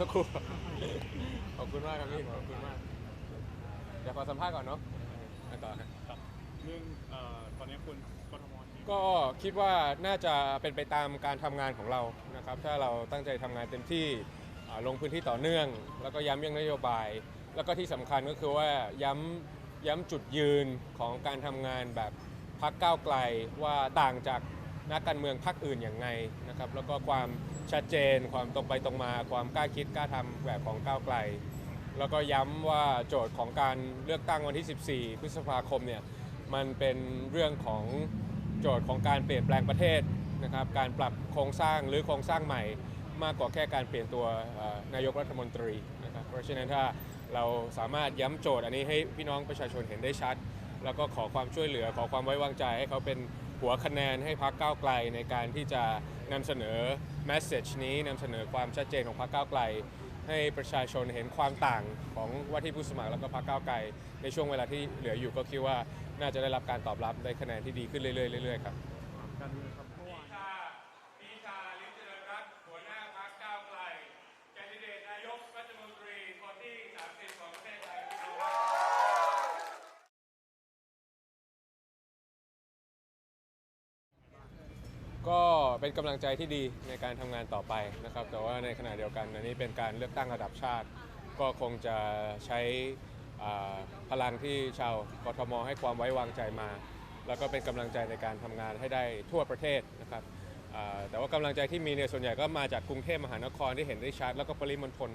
สักครู่ขอบคุณมากครับพี่ขอบคุณมากเดี๋ยวขอสัมภาษณ์ก่อนเนาะไปต่อครับ ครับเรื่องเอ่อตอนนี้คุณกทมนี่ก็คิดว่าน่าจะเป็นไปตามการทำงานของเรานะครับ ถ้าเราตั้งใจทำงานเต็มที่อ่าลงพื้นที่ต่อเนื่อง แล้วก็ย้ำเรื่องนโยบาย แล้วก็ที่สำคัญก็คือว่าย้ำย้ำจุดยืนของการทำงานแบบพักก้าวไกลว่าต่างจาก นักการเมืองพรรคอื่นอย่างไงนะครับแล้วก็ความชัดเจน ความตรงไปตรงมา ความกล้าคิดกล้าทำแบบของก้าวไกล แล้วก็ย้ำว่าโจทย์ของการเลือกตั้งวันที่ 14 พฤษภาคมเนี่ยมันเป็นเรื่องของโจทย์ของการเปลี่ยนแปลงประเทศนะครับการปรับโครงสร้างหรือโครงสร้างใหม่มากกว่าแค่การเปลี่ยนตัวนายกรัฐมนตรีนะครับเพราะฉะนั้นถ้าเราสามารถย้ำโจทย์อันนี้ให้พี่น้องประชาชนเห็นได้ชัด แล้วก็ขอความช่วยเหลือขอความไว้วางใจให้เขาเป็น หัวคะแนนให้พักเก้าวไกลในการที่จะนำเสนอแมสเซจนี้นำเสนอความชัดเจนของพักเก้าวไกล ให้ประชาชนเห็นความต่างของว่าที่ผู้สมัครแล้วก็พรรคก้าวไกล ในช่วงเวลาที่เหลืออยู่ก็คิดว่าน่าจะได้รับการตอบรับได้คะแนนที่ดีขึ้นเรื่อยๆเรื่อยๆครับ การเมืองครับเมื่อวาน ปีชาลิมเจริญรัตน์หัวหน้าพรรคก้าวไกลแคนดิเดตนายกรัฐมนตรีคนที่ 30 ของประเทศไทย ก็เป็นกำลังใจที่ดีในการทำงานต่อไปนะครับ แต่ว่าในขณะเดียวกันอันนี้เป็นการเลือกตั้งระดับชาติ ก็คงจะใช้อ่าพลังที่ชาวกทมให้ความไว้วางใจมา แล้วก็เป็นกำลังใจในการทำงานให้ได้ทั่วประเทศนะครับอ่าแต่ว่ากำลังใจที่มีเนี่ยส่วนใหญ่ก็มาจากกรุงเทพมหานครที่เห็นได้ชัด แล้วก็ปริมณฑล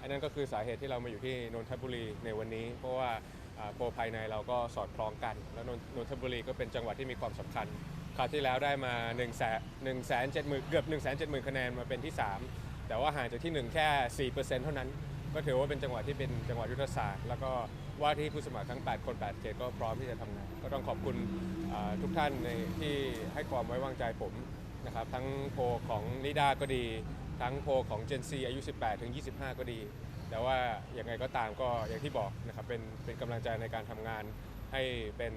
อันนั้นก็คือสาเหตุที่เรามาอยู่ที่นนทบุรีในวันนี้ เพราะว่าอ่าโพลภายในเราก็สอดคล้องกัน แล้วนนนนทบุรีก็เป็นจังหวัดที่มีความสำคัญ คราวที่แล้วได้มา1นึ่งแสนหนึ่งแสนเจ็ดหมื่นเกือบ1นึ่งแสนเจ็ดหมื่นคะแนนมาเป็นที่ 3 แต่ว่าห่างจากที่ 1 แค่ 4%เท่านั้น ก็ถือว่าเป็นจังหวัดที่เป็นจังหวัดยุทธศาสตร์ แล้วก็ว่าที่ผู้สมัครทั้ง 8 คน 8 เขตก็พร้อมที่จะทำงาน ก็ต้องขอบคุณทุกท่านในที่ให้ความไว้วางใจผมนะครับทั้งโพของนิดาก็ดี ทั้งโพของ Gen Z อายุ 18 ถึง 25 ก็ดี แต่ว่าอย่างไงก็ตามก็อย่างที่บอกนะครับเป็นเป็นกำลังใจในการทำงานให้เป็น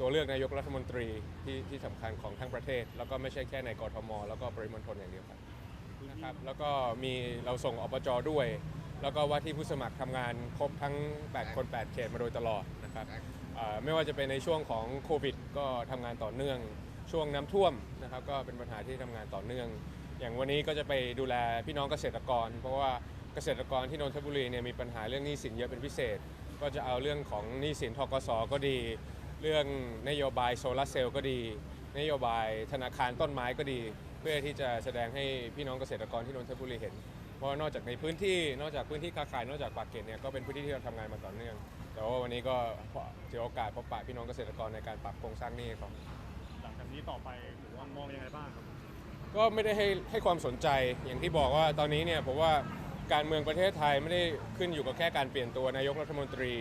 ตัวเลือกนายกรัฐมนตรีที่ที่สำคัญของทั้งประเทศ แล้วก็ไม่ใช่แค่ในกรทม แล้วก็ปริมณฑลอย่างเดียวครับนะครับแล้วก็มีเราส่งอบจด้วย แล้วก็ว่าที่ผู้สมัครทำงานครบทั้ง 8 คน 8 เขตมาโดยตลอดนะครับอ่าไม่ว่าจะเป็นในช่วงของโควิด ก็ทำงานต่อเนื่อง ช่วงน้ำท่วมนะครับก็เป็นปัญหาที่ทำงานต่อเนื่อง อย่างวันนี้ก็จะไปดูแลพี่น้องเกษตรกร เพราะว่าเกษตรกรที่นนทบุรีเนี่ยมีปัญหาเรื่องหนี้สินเยอะเป็นพิเศษ ก็จะเอาเรื่องของหนี้สินทกสก็ดี เรื่องนโยบายโซลาร์เซลล์ก็ดี นโยบายธนาคารต้นไม้ก็ดี เพื่อที่จะแสดงให้พี่น้องเกษตรกรที่นนทบุรีเห็น เพราะนอกจากในพื้นที่นอกจากพื้นที่ค้าขายนอกจากปากเกร็ดเนี่ยก็เป็นพื้นที่ที่เราทำงานมาต่อเนื่อง แต่ว่าวันนี้ก็ถือโอกาสพบปะพี่น้องเกษตรกรในการปรับโครงสร้างหนี้ของ หลังจากนี้ต่อไปหรือว่ามองยังไงบ้างครับ ก็ไม่ได้ให้ให้ความสนใจอย่างที่บอกว่าตอนนี้เนี่ยผมว่าการเมืองประเทศไทยไม่ได้ขึ้นอยู่กับแค่การเปลี่ยนตัวนายกรัฐมนตรี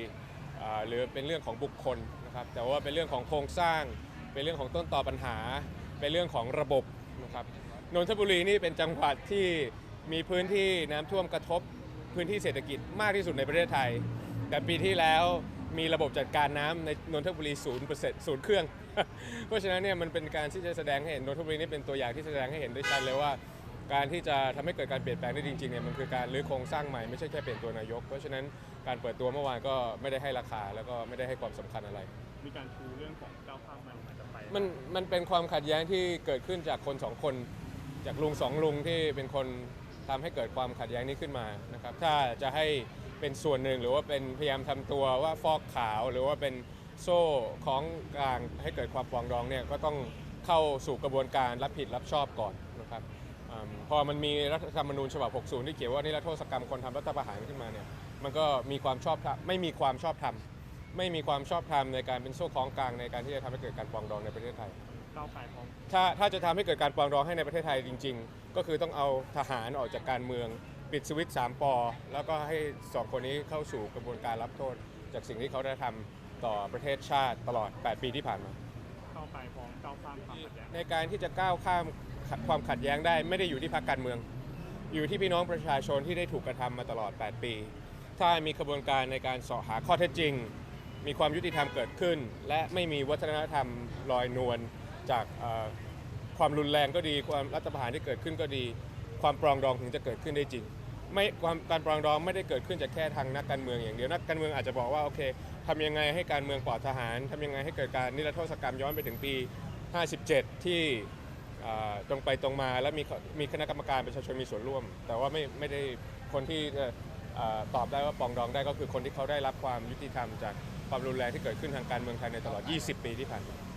อ่าหรือเป็นเรื่องของบุคคล นะครับแต่ว่าเป็นเรื่องของโครงสร้าง เป็นเรื่องของต้นต่อปัญหา เป็นเรื่องของระบบนะครับนนทบุรีนี่เป็นจังหวัดที่มีพื้นที่น้ำท่วมกระทบพื้นที่เศรษฐกิจมากที่สุดในประเทศไทย แต่ปีที่แล้วมีระบบจัดการน้ำในนนทบุรีศูนย์เปอร์เซ็นต์ศูนย์เครื่อง เพราะฉะนั้นเนี่ยมันเป็นการที่จะแสดงให้เห็นนนทบุรีนี่เป็นตัวอย่างที่แสดงให้เห็นได้ชัดเลยว่า การที่จะทำให้เกิดการเปลี่ยนแปลงได้จริงๆเนี่ยมันคือการรื้อโครงสร้างใหม่ไม่ใช่แค่เปลี่ยนตัวนายก เพราะฉะนั้นการเปิดตัวเมื่อวานก็ไม่ได้ให้ราคาแล้วก็ไม่ได้ให้ความสำคัญอะไร มีการชูเรื่องของก้าวข้ามมันอาจจะไปมันมันเป็นความขัดแย้งที่เกิดขึ้นจากคนสองคน จากลุงสองลุงที่เป็นคนทำให้เกิดความขัดแย้งนี้ขึ้นมานะครับถ้าจะให้เป็นส่วนหนึ่งหรือว่าเป็นพยายามทำตัวว่าฟอกขาวหรือว่าเป็นโซ่ของกลางให้เกิดความปรองดองเนี่ยก็ต้องเข้าสู่กระบวนการรับผิดรับชอบก่อนนะครับ อมพอมันมีรัฐธรรมนูญฉบับ 60 ที่เขียนว่านี่รัฐโทษกรรมคนทำรัฐประหารขึ้นมาเนี่ยมันก็มีความชอบธรรมไม่มีความชอบธรรมไม่มีความชอบธรรมในการเป็นโซ่ของกลางในการที่จะทำให้เกิดการปรองดองในประเทศไทย ก้าวไกลพร้อมถ้าถ้าจะทำให้เกิดการปรองดองให้ในประเทศไทยจริง ๆ ก็คือต้องเอาทหารออกจากการเมือง ปิดสวิตช์สามปอ แล้วก็ให้สองคนนี้เข้าสู่กระบวนการรับโทษ จากสิ่งที่เขาได้ทำต่อประเทศชาติตลอด 8 ปีที่ผ่านมา ก้าไกลพร้อมก้าวข้ามความขัดแย้งในการที่จะก้าวข้ามความขัดแย้งได้ ไม่ได้อยู่ที่พรรคการเมือง อยู่ที่พี่น้องประชาชนที่ได้ถูกกระทำมาตลอด 8 ปี ถ้ามีกระบวนการในการสาะหาข้อเท็จจริง มีความยุติธรรมเกิดขึ้น และไม่มีวัฒนธรรมลอยนวลจากความรุนแรงก็ดีความรัฐประหารที่เกิดขึ้นก็ดี ความปรองดองถึงจะเกิดขึ้นได้จริงไม่ความการปรองดองไม่ได้เกิดขึ้นจากแค่ทางนักการเมืองอย่างเดียวนักการเมืองอาจจะบอกว่าโอเค ทำยังไงให้การเมืองปลอดทหารทำยังไงให้เกิดการนิรโทษกรรมย้อนไปถึงปี 57 ที่ตรงไปตรงมาแล้วมีมีคณะกรรมการประชาชนมีส่วนร่วม แต่ว่าไม่ไม่ได้คนที่ตอบได้ว่าปองดองได้ก็คือคนที่เขาได้รับความยุติธรรมจากความรุนแรงที่เกิดขึ้นทางการเมืองไทยในตลอด 20 ปีที่ผ่านมา